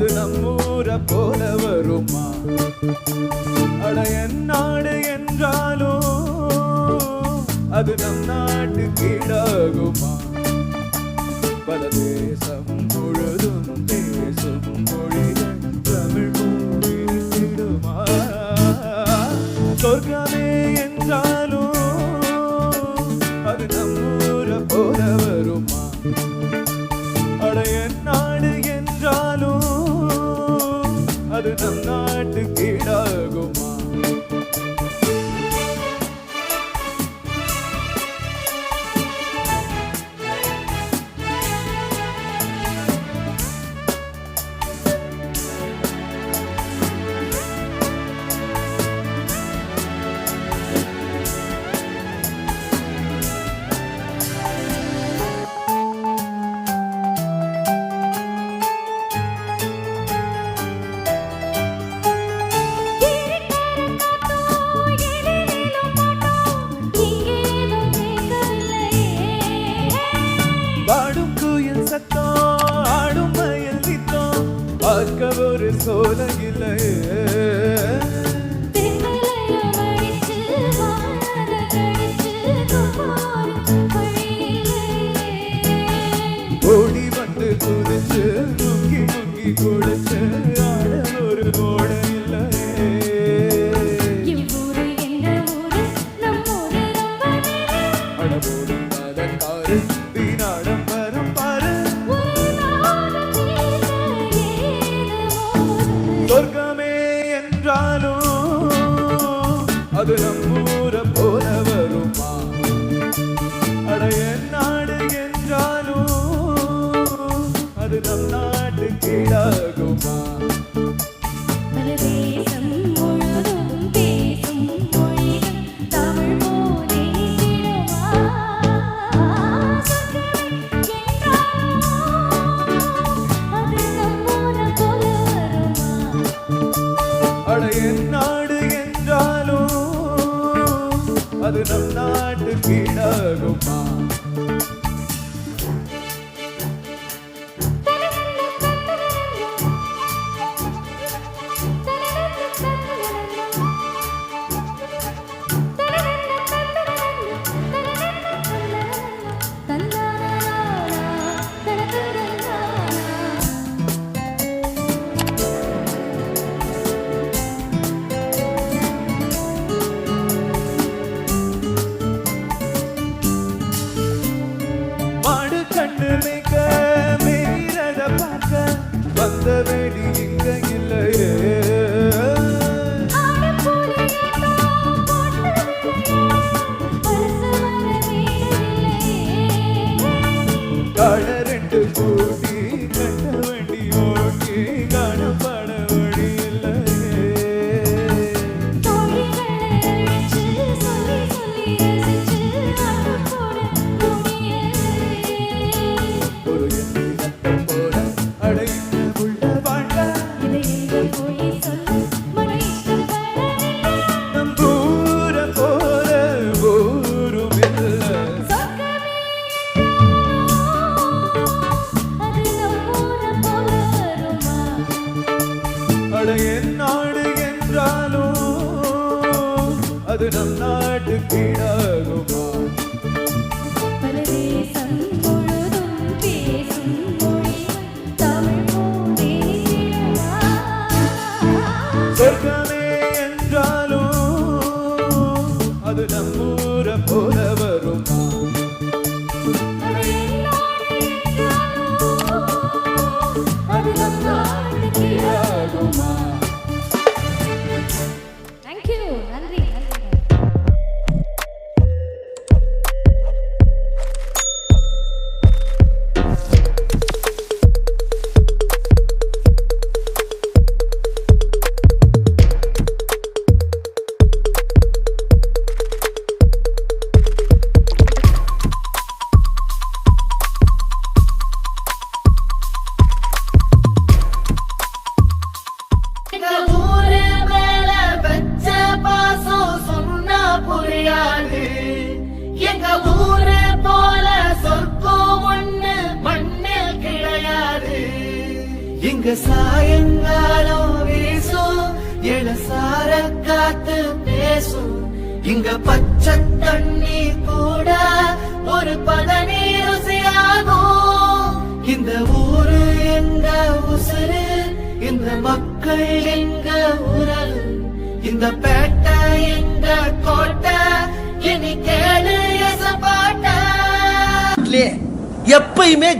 அது நம்மூர போல வருமா? அட என் நாடு என்றாலோ? அது நம் நாட்டு கீழாகுமா? பல தேசம் முழுதும் பேசும் மொழிகள் தமிழ் மொழி சொர்க்க பார்க்க ஒரு சோலகில்லை அது நம் நாட்டுக்கு ஆகுமா அது நம் நாட்டுக்கு ஆகுமா நாடு என் நாடு என்றாலோ அது நம் நாட்டுக்கீடாகுமா சொர்க்கமே இங்க சாயங்காலம் வீசும். இளசார காத்து பேசும். இங்க பச்சை தண்ணி கூட ஒரு பதனி ருசியாகும். இந்த ஊரு எங்க உசுறு இந்த மக்கள் எங்க உரல் இந்த பேட்டை எங்க கோட்டை இனி கேளு எச எசப்பாட்ட எப்பயுமே